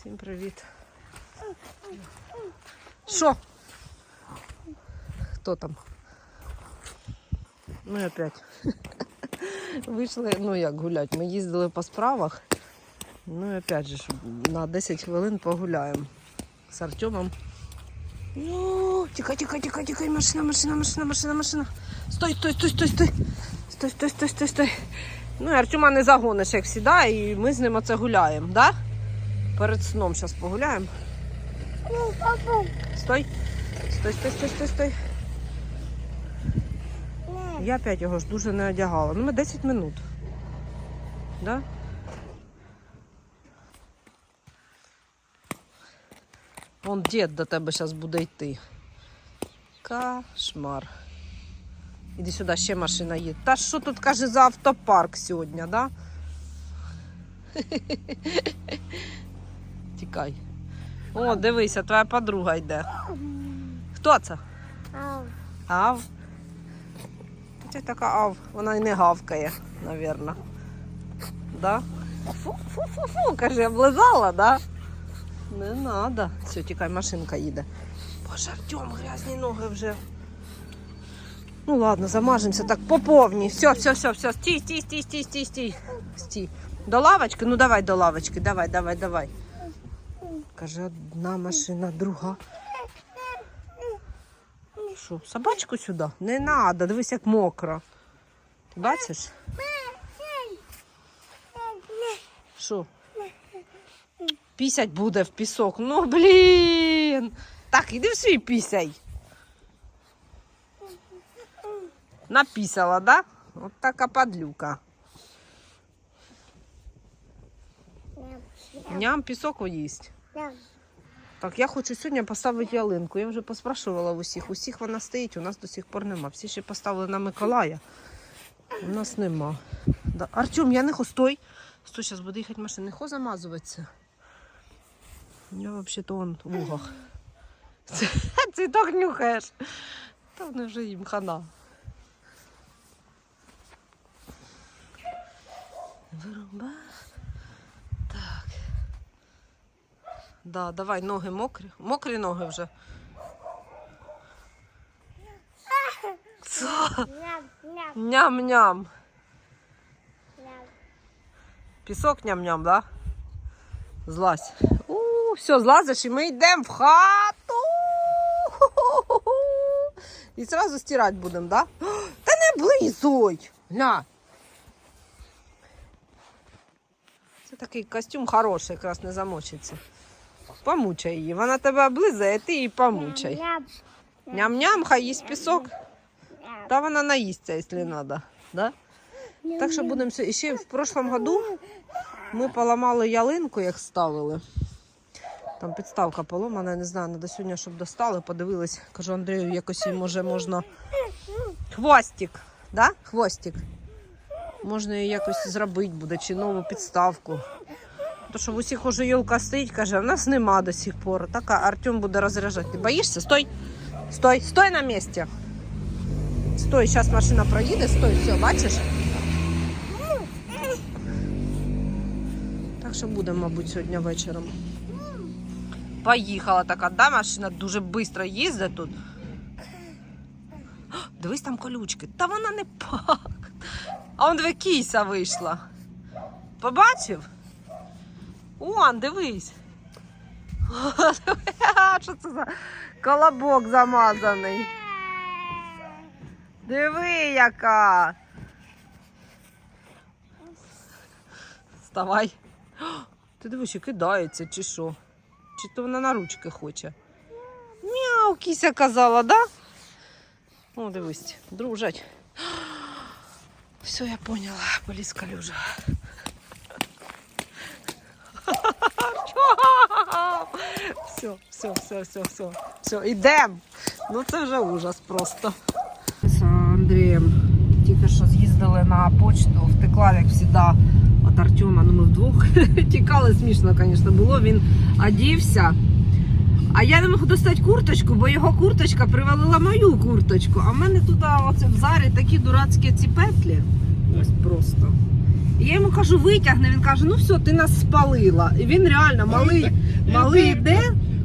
Всім привіт. Що? Хто там? Ну і опять. Вийшли, ну як гулять. Ми їздили по справах. Ну і опять же, на 10 хвилин погуляємо з Артемом. Ну, тікай, тікай, тікай, тікай, машина, машина, машина, машина, машина. Стой, стой, стой, стой, стой. Стой, стой, стой, стой, стой. Ну і Артема не загониш, як завжди, і ми з ним оце гуляємо, да? Перед сном зараз погуляємо. Стой. Стой, стой, стой, стой, стой. Я опять його ж дуже не одягала. Ну, ми 10 минут. Да? Вон дід до тебе зараз буде йти. Кошмар. Іди сюди, ще машина їде. Та що тут каже за автопарк сьогодні, да? Тікай. О, дивися, твоя подруга йде. Хто це? Ау. Ав. Це така ав. Вона і не гавкає, навірно. Да? Фу-фу-фу-фу, каже, облизала, да? Не надо. Все, тікай, машинка їде. Боже, Артем, грязні ноги вже. Ну ладно, замажемося так по повній. Все, все, все, все. Стій, стій, стій, стій, стій, стій. Стій. До лавочки? Ну давай до лавочки. Давай, давай, давай. Каже, одна машина, друга. Що, собачку сюди? Не треба, дивись, як мокро. Ти бачиш? Що? Пісять буде в пісок. Ну, блін. Так, іди в свій пісяй. Напісала, да? От така падлюка. Ням пісок їсть. Так, я хочу сьогодні поставити ялинку. Я вже поспрашувала усіх. Усіх вона стоїть, у нас до сих пор нема. Всі ще поставили на Миколая. У нас нема. Да. Артем, я не хо. Стой. Стой, зараз буде їхати машина. Хо замазуватися. Я взагалі-то он в угах. Цвіток нюхаєш. Та вони вже їм хана. Вируба. Да, давай, ноги мокрі. Мокрі ноги вже. Ням. Ням. Ням-ням. Пісок ням-ням, да? Злазь. У, все, злазиш і ми йдемо в хату. І одразу стирати будемо, да? Та не близуй. Гля. Це такий костюм хороший, якраз не замочиться. Помучай її. Вона тебе облизає, ти її помучай. Ням. Ням-ням, хай їсть пісок. Та вона наїсться, якщо треба. Да? Так що будемо. І ще в прошлом году ми поламали ялинку, як ставили. Там підставка поломана, не знаю, треба сьогодні, щоб достали, подивились. Кажу, Андрію, якось їй може можна. Хвостик, да? Хвостик. Можна її якось зробити буде, чи нову підставку. То що в усіх уже йолка стоїть, каже, а в нас нема до сих пор. Так а Артем буде розряджати. Ти боїшся? Стой! Стой, стой на місці. Стой, зараз машина проїде, стой, все, бачиш? Так що будемо, мабуть, сьогодні вечором. Поїхала така, да, машина дуже швидко їздить тут. Дивись, там колючки. Та вона не пак. А он дві кіся вийшла. Побачив? Он, дивись. Що це за колобок замазаний? Диви, яка. Вставай. Ти дивиш, і кидається, чи що? Чи то вона на ручки хоче? Мяу, кіся казала, да? О, дивись, дружать. Все, я поняла, поліз калюжа. Все, все, все, все, все. Все, йдемо. Ну це вже ужас просто. З Андрієм тільки що з'їздили на почту, втекла, як завжди, від Артема. Ну ми вдвох тікали смішно, звісно, було. Він одівся. А я не можу достати курточку, бо його курточка привалила мою курточку. А в мене тут оце в зарі такі дурацькі ці петлі. Ось просто. І я йому кажу, витягни. Він каже, ну все, ти нас спалила. І він реально малий, малий йде.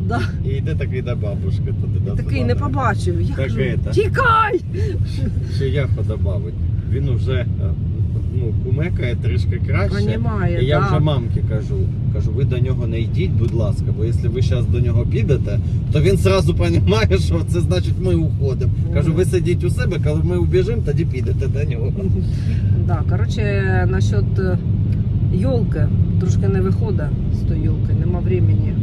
Да. І йде такий до бабушки туди. до Такий не побачив. Я Так кажу, это. тікай! Ще яхо добавить. Він уже е, ну, кумекає трішки краще. Понімає, І я да. вже мамці кажу, кажу, ви до нього не йдіть, будь ласка, бо якщо ви зараз до нього підете, то він зразу розуміє, що це значить ми уходимо. Кажу, ви сидіть у себе, коли ми убіжимо, тоді підете до нього. Да, коротше, насчет е, йолки, трошки не виходить з тої йолки, нема времени.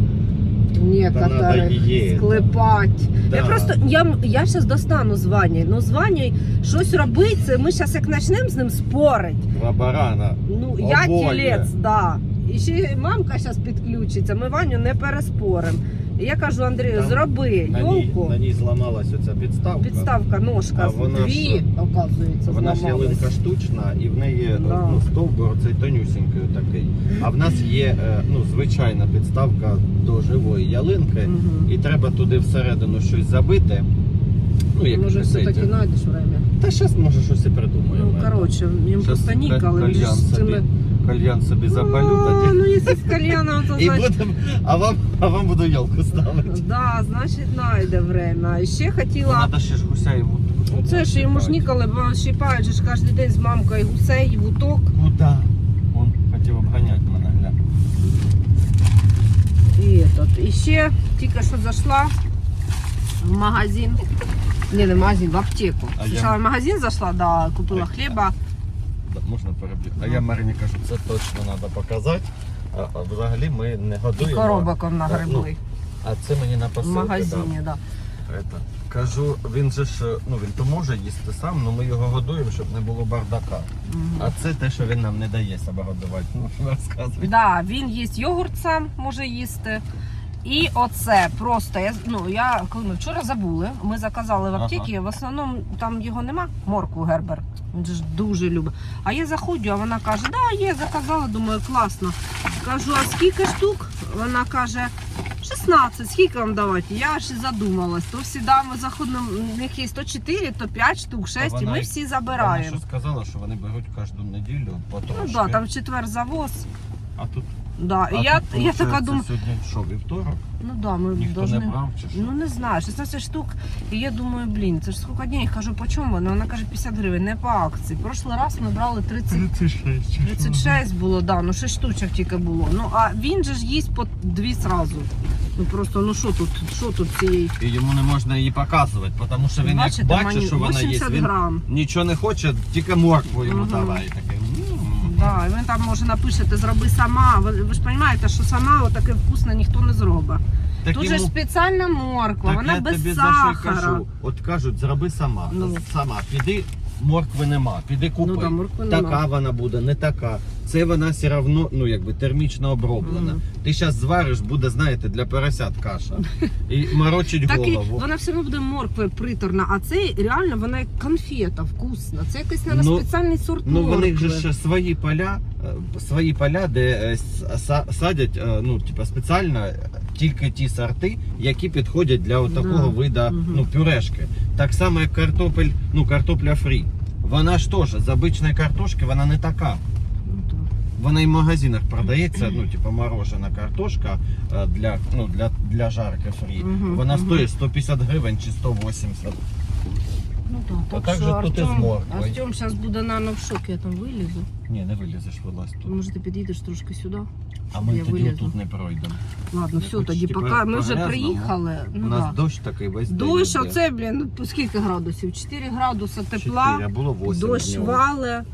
Надо катери склепать. Да. Я просто я, я зараз достану з Ваней. Ну з Ваней щось робить. це Ми зараз як почнемо з ним спорить. Два барана. Ну я Обоє. тілець, да. І ще мамка зараз підключиться. Ми Ваню не переспоримо. І я кажу, Андрію, Там зроби На ній, йолку. на ній зламалась оця підставка. Підставка ножка А вона дві, оказується, Вона ж зламалась. ялинка штучна і в неї Да. ну, стовбур цей тонюсінький такий. А в нас є е, ну, звичайна підставка до живої ялинки, Мгм. і треба туди всередину щось забити. Ну, як Може, це, все-таки знайдеш время. Та зараз може щось і придумаємо. Ну, коротше, їм Щас просто нікали. кальян він ж собі, цими- кальян собі запалю О, тоді. Ну, якщо з кальяном, то І значить... будем, а вам, а вам буду ялку ставити. Да, значить, знайде время. І ще хотіла... Треба ще ж гуся і вудку. Оце ж йому ж ніколи, бо щипають же ж кожен день з мамкою гусей, і вуток. Куда? Он хотів обганяти мене, гля. І, этот. і ще тільки що зайшла в магазин. Не, не в магазин, в аптеку. А я- Спочатку в магазин зайшла, да, купила хліба. Можна перебігти. А я Марині кажу, це точно треба показати. А, а взагалі ми не І годуємо. коробок он А, нагребли. А це мені на В посилку. магазині, да. Это. Кажу, він же ж, ну він то може їсти сам, але ми його годуємо, щоб не було бардака. А це те, що він нам не дає себе годувати. Ну, розказуй. Да, він їсть йогурт сам може їсти. І оце просто я ну я коли ми вчора забули. Ми заказали в Ага. В основному там його нема. Моркву гербер. Він ж дуже любить. А я заходжу, а вона каже: Да, є, заказала. Думаю, класно. Кажу, а скільки штук? Вона каже. 16, скільки вам давати? Я і задумалась. То всі ми заходимо, в них є то 4, то 5 штук, 6, і ми всі Вона забираємо. що сказала, що вони беруть кожну неділю по Ну трошки. да, там четвер завоз. А тут, Да. а я, тут, я така думаю, Сьогодні що, вівторок? ну да, ми Ніхто должны... не брав чи що? Ну не знаю, 16 штук. І я думаю, блін, це ж скільки днів. Кажу, по чому вони? Вона каже 50 гривень, не по акції. Прошлий раз ми брали 30, 36. 36 було, да, ну 6 штучок тільки було. Ну а він же ж їсть по дві зразу. Ну просто, ну що тут, що тут цієї? І йому не можна її показувати, тому що він Бачите, як бачить, мені що вона є, 80 він грам. нічого не хоче, тільки моркву йому Мгм. давай. Такий. Да, і він там може напишете, зроби сама. Ви, ви ж розумієте, що сама отаке вкусне ніхто не зробить. Так Тут же ж йому- спеціальна морква, так вона я без тобі за що й сахара. кажу. От кажуть, зроби сама. Ну. Сама, піди, моркви нема, піди купи. Ну да, моркви така нема. вона буде, не така. Це вона все одно, ну якби термічно оброблена. Мгм. Ти зараз звариш, буде, знаєте, для поросят каша. І морочить Так і голову. вона все одно буде морквою приторна, а це реально вона як конфета вкусна. Це якийсь треба Ну, спеціальний сорт Ну, моркви. в них же ще свої поля, е, свої поля, де е, с- са- садять, е, ну, типа, спеціально е, тільки ті сорти, які підходять для такого вида ну, пюрешки. Так само, як картопель, ну, картопля фрі. Вона ж теж з обичної картошки вона не така. Ну. Вона і в магазинах продається, ну, типу морожена картошка е, для, ну, для, для жарки фрі. Вона стоїть 150 гривень чи 180. Ну, так. Так же що тут і з Артем, морквою. Артем зараз буде на в шокі, я там вилізу. Ні, не вилізеш вилазь тут. Може ти підійдеш трошки сюди? А ми Я тоді вилізу. тут не пройдемо. Ладно, Я все, тоді тепер поки ми вже по-грязному. приїхали. У Ну, нас да. дощ такий весь день. Дощ, йде. оце, блін, ну скільки градусів? 4 градуси тепла. Чотири, а було 8 Дощ вале.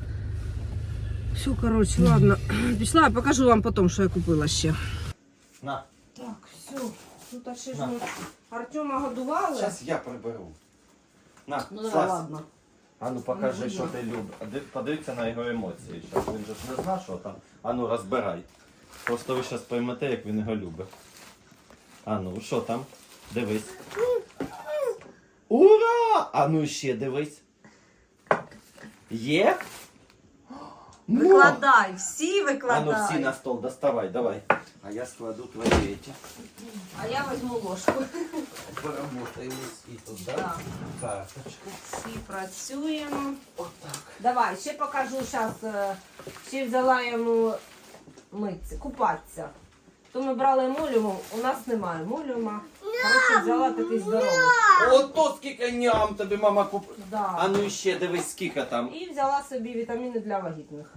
Все, коротше, ладно. Пішла, я покажу вам потім, що я купила ще. На, Так, все. Тут ще ж ми Артема годували. зараз я приберу. На, Ну давай, Слазь. ладно. А ну покажи, Ну, що ти любиш. Подивіться на його емоції. Щас він же ж не знає, що там. А ну розбирай. Просто ви зараз поймете, як він його любить. А ну, що там? Дивись. Ура! А ну ще дивись. Є? Ну! Викладай, всі А ну всі на стол доставай, давай. А я складу твої эти. А я візьму ложку. Поработаємо і тут, да? Так. Карточка. Всі працюємо. Отак. Давай, ще покажу зараз. Ще взяла йому митися, купатися. То ми брали молюму, у нас немає молюма. Коротше, взяла такий здоровий. Ото скільки ням тобі мама купила. Да. А ну ще дивись, скільки там. І взяла собі вітаміни для вагітних.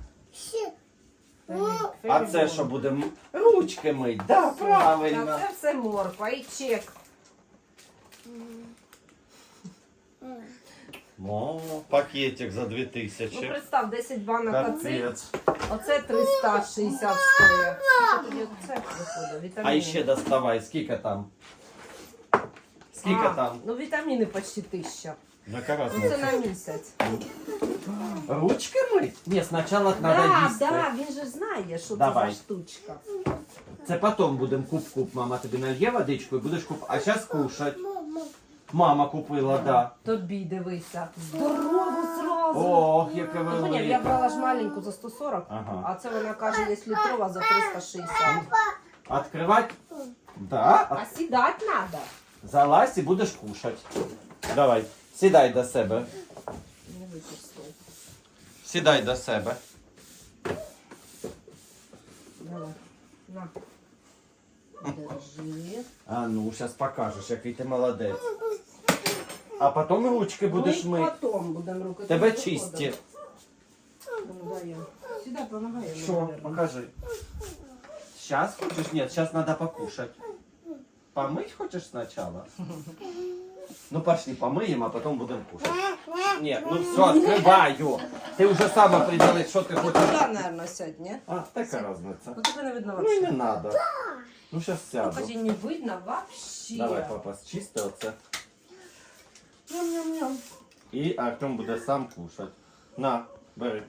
А це що будемо? Ручки мить, да, правильно. це все морква і чек. О, пакетик за Ну, 2000. представ, 10 банок оцих. Капець. Оце 360 стоїть. Що тоді виходить, А ще доставай, скільки там? Скільки А, там? Ну вітаміни почти тисяча. Ну це на місяць. Ручки мить? Ні, спочатку треба Да, їсти. да, він же знає, що Давай. це за штучка. Це потім будемо куп-куп. Мама тобі нальє водичку і будеш куп. А зараз кушать. Мама купила, да. Тобі дивися. Здорову зразу. Ох, яка Ну, поняв, я велика. брала ж маленьку за 140, Ага. а це вона каже, є літрова за 360. Откривати? Да. А сідати треба. Залазь і будеш кушати. Давай, сідай до себе. Сідай до себе. Давай. На. Держи. А ну, зараз покажеш, який ти молодець. А потім ручки будеш Ми мити. потім будемо руки. Тебе чисті. Сюди помагай. Що? Покажи. Сейчас хочешь? Нет, сейчас надо покушать. Помыть хочешь сначала? Ну пошли, помыем, а потом будем кушать. Нет, ну все, открываю. Ты уже сам определишь, что ты Ти хочешь. туди, мабуть, сядь, ні? А, такая разница. Ну тебе не видно Ну и не вообще. надо. Ну сейчас Ну, сяду. Кстати, не видно вообще. Давай, папа, чисти оце. Ням-ням-ням. І Артем буде сам кушать. На, бери.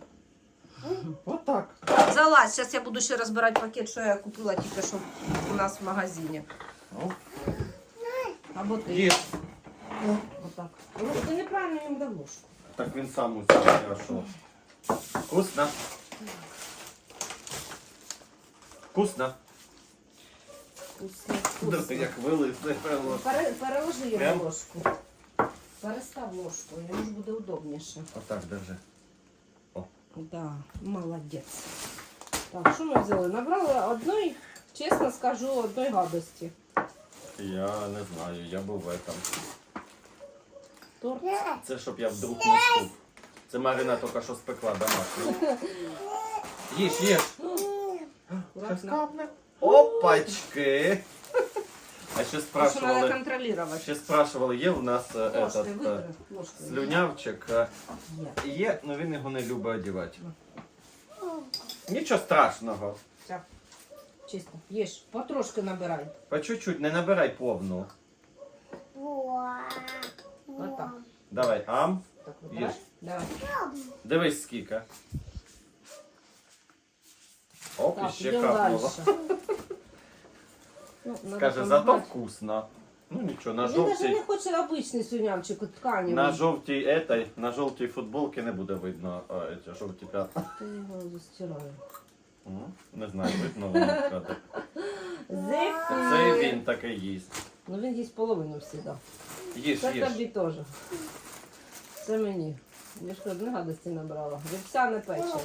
Вот так. Залазь, зараз я буду ще розбирати пакет, що я купила тільки що у нас в магазині. Ну, Або ти. Їж. Отак. Ну, ти неправильно їм дав ложку. Так він сам узяв, хорошо. Вкусно? Вкусно? Вкусно, вкусно. як вилизне певно. Пере, переложи йому Прям? ложку. Перестав ложку, йому ж буде удобніше. Отак держи. Да, молодець. Так, що ми взяли? Набрали одної, чесно скажу, одної гадості. Я не знаю, я був в этом. Торт. Це щоб я вдруг не ступ. Це Марина тільки що спекла домашню. Їж, їж. Опачки. А ще спрашивали, ще спрашивали, є у нас е, этот, е, слюнявчик. е, Є. Є, але він його не любить одягати. Нічого страшного. Все. Чисто. Їж. Потрошки набирай. По чуть-чуть, не набирай повну. Отак. Давай, ам. Так, вибирай. Їж. Давай. Дивись скільки. Оп, Так, і ще йдемо капнуло. Ну, надо Скаже, зато помагати. вкусно. Ну нічого, на Він навіть жовтій. не хоче обичний слюнявчик від ткані. На жовтій этой, на жовтій футболці не буде видно эти, жовті п'ятна. Ти його застираю. М, Не знаю, видно воно в кадрі. Зефір. Це він такий їсть. Ну він їсть половину всегда. Їж, Це їж. тобі теж. Це мені. Я ж одне гадості набрала. Вівсяне печиво.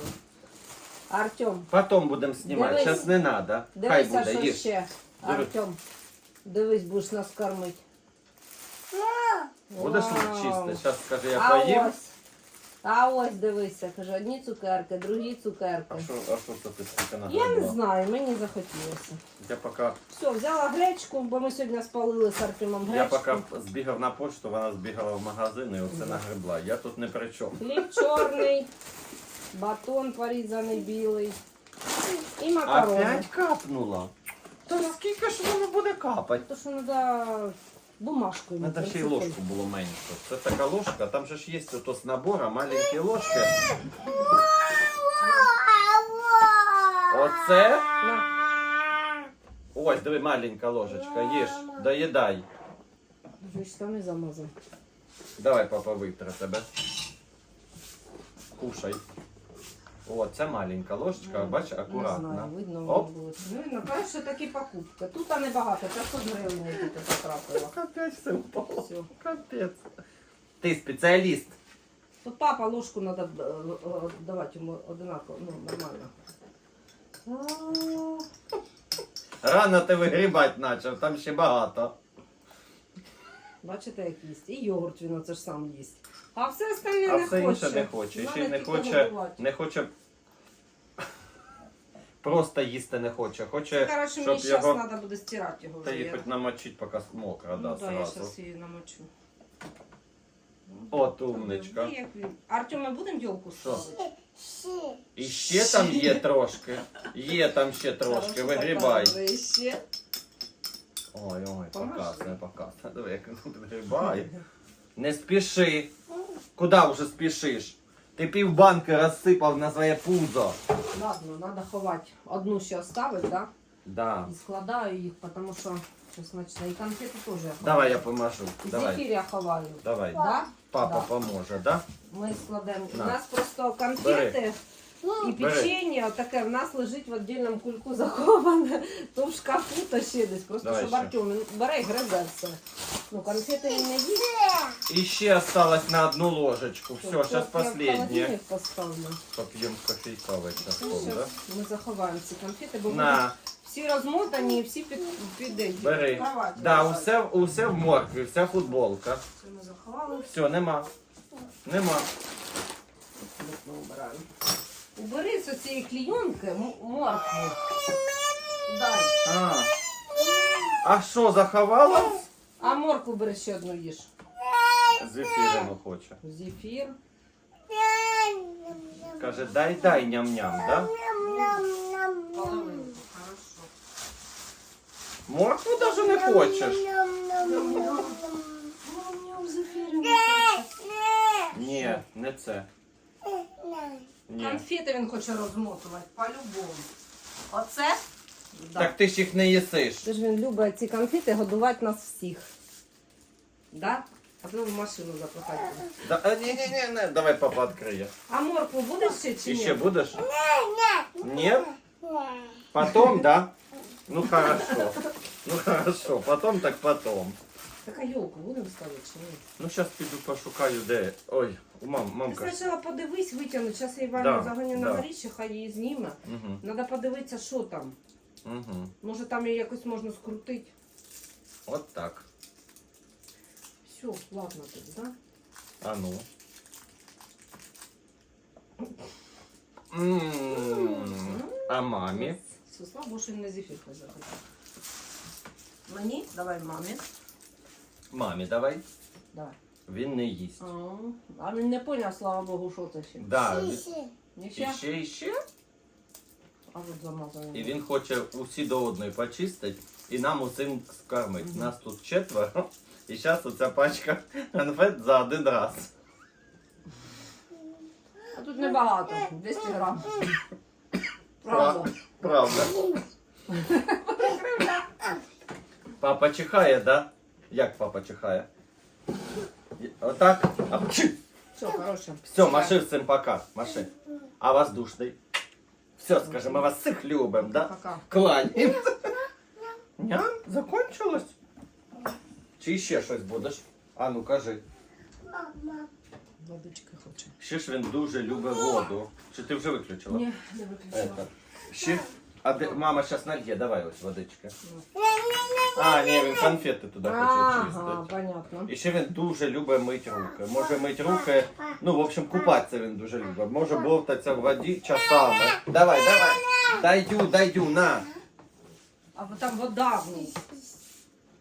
Артем, Потім будемо знімати, Дивись. зараз не треба. Хай дивися, буде, що їж. ще. Диви. Артем, дивись, будеш нас кормити. Будеш Вау. чисти. Зараз скажи, я А поїм. ось. А ось дивися, каже, одні цукерки, другі цукерки. А що, а що це ти стільки Я не знаю, мені захотілося. Я поки, Все, взяла гречку, бо ми сьогодні спалили з Артемом я гречку. поки збігав на почту, вона збігала в магазин і оце нагребла. Я тут не при чому. Хліб чорний, батон порізаний білий і макарони. Опять капнула. Та скільки ж воно буде капати? То, що треба бумажкою. Надо ще й ложку було менше. Це така ложка, там же ж є ото з набора маленькі ложки. Оце. На, Ось, диви, маленька ложечка, їж, доїдай. вже штани замазав. Давай, папа, витре тебе. Кушай. О, це маленька ложечка, бач, Не знаю, акуратно. видно Оп. мені буде. Ну, і напевно, такі покупки. Тут а небагато, 500 гривень тільки потрапила. Опять все упало. Все. Капець. Ти спеціаліст. Тут папа ложку треба давати йому одинаково, ну, нормально. А, Рано ти вигрібати почав, там ще багато. Бачите, як їсть. І йогурт він оце ж сам їсть. А все остальне А не все хоче. не хоче. І ще й не тільки хоче, годувати. не хоче. Просто їсти не хоче. Хоче, Коротше, щоб мені зараз його. треба буде стирати його. Та вже. її Я- хоч намочить, поки мокро, да, ну, да, я сразу. зараз її намочу. От умничка. Ну. Артем, ми будемо ділку Що? ставити? І ще там є трошки. Є там ще трошки, вигрібай. показує ще. Ой, ой, Поможи. показує, показує. Диви, як вигрібає. Не спіши. Куди вже спішиш? Ти пів банки розсипав на своє пузо. Ладно, надо ховать. Одну ще оставить, да? Да. І складаю їх, тому що щось почне. І конфети теж я ховаю. Давай я поможу. Давай. Зефір я ховаю. Давай. Да? Папа Да. поможе, да? Ми складемо. У На. нас просто конфети і печення таке в нас лежить в віддільному кульку заховане, то в шкафу, то ще десь. Просто Давай щоб ще. Артем він бере і гризе все. Ну, конфети він не їсть. Ще осталось на одну ложечку. Все, Тут сейчас в последнее. холодильник поставлю. Попьем кофейка в этот Ну, да? щас Ми заховаємо ці конфети, бо будуть На, всі розмотані і всі під, під, під, бери. Да, усе, усе в моркві, вся футболка. Це ми заховали. Все, нема. Нема. Ми убираємо. Убери з цієї клійонки м- моркву. Дай. А, а що, заховалась? А моркву бери ще одну їж. Зефірину хоче. Зефір. Каже, дай, дай ням-ням, да? Половинку. Хорошо. Моркву даже не хочеш. Ні, не це. Ні. Конфети він хоче розмотувати, по-любому. Оце? Да. Так ти ж їх не їсиш. Це ж він любить ці конфети годувати нас всіх. Да? А то в машину запихати. Да, а, ні, ні, ні, не, давай папа відкриє. А моркву будеш ще чи І ні? ще будеш? Ні? Потом, да? Ну хорошо. Ну хорошо, потом так потом. Так а елку будемо ставити чи ні? Ну зараз піду пошукаю, де. Ой, мам, Ти мамка. спочатку подивись, витягнуть. Зараз я Да, загоню на да. горіще, хай її зніме. Угу, Треба подивитися, що там. угу. Може там її якось можна скрутити. От так. Все, ладно тоді, да? А ну. М, А мамі? Все, слава Богу, що він не зефір захотів. Мені? Давай мамі. Мамі давай. Давай. Він не їсть. А, а він не поняв, слава Богу, що це ще. Да. Не І ще? ще, і ще. А от замазано. І він хоче усі до одної почистити і нам усім скормити. Нас тут четверо. І зараз оця пачка конфет за один раз. А тут небагато, 200 грам. Правда. Правда. Папа чихає, да? Як папа чихає? Отак. А. Все, короче. Все, маши всім пока. Маши. А воздушний. Все, скажи, ми вас всіх любимо, да? Пока. Кланяємося. Ням, закончилось? Чи ще щось будеш? А ну кажи. Водички хоче. Ще ж він дуже любить воду. Чи ти вже виключила? Ні, не виключила. Это. Ще. А де... мама зараз нальє, давай ось водички. А, ні, він конфети туди хоче Ага, чистити. понятно. І ще він дуже любить мити руки. Може мити руки, ну, в общем, купатися він дуже любить. Може бовтатися в воді часами. Давай, давай. Дайдю, дайдю, на. А вот там вода в ній.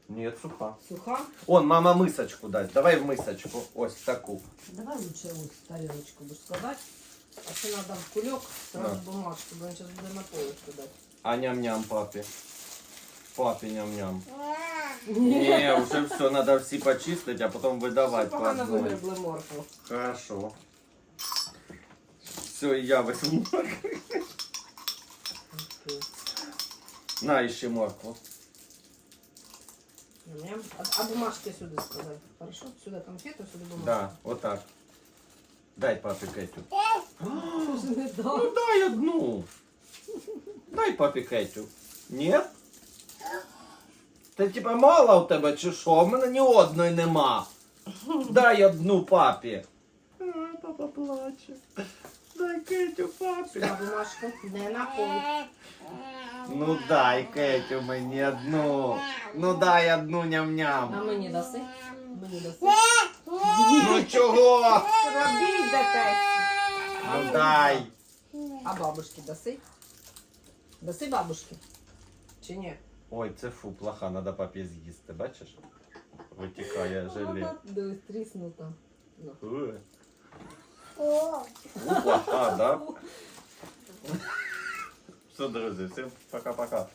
Ні, суха. Суха? Он, мама мисочку дасть. Давай в мисочку. Ось таку. Давай лучше ось тарелочку будеш складати. А це треба в кульок, сразу Да. бумажку, бо він зараз буде на полочку дати. А ням-ням папі. Папі ням-ням. Ні, вже все, треба всі почистити, а потім видавати по Погано одній. вигребли моркву. Хорошо. Все, і я возьму. На, ще моркву. Ням-ням. А, а бумажки сюди складай. Хорошо? Сюди конфету, сюди бумажку. Да, отак. Дай папі Кетю. Ти ж не дав. Ну дай одну. Дай папі Кетю. Ні? Та типа мало у тебе чи що? У мене ні одної нема. Дай одну папі. А, папа плаче. Дай Кетю папі. На бумажку. Не на пол. Ну дай Кетю мені одну. Ну дай одну А ням-ням. мені даси? Мені даси. Ну чого? Робіть дете. Ну дай. А бабушки даси? Даси бабушки? Чи ні? Ой, це фу, плоха, надо папі з'їсти, бачиш? Витікає желе. Дивись, тріснута. Ну. Ой. О, плоха, да? Все, друзі, всім пока-пока.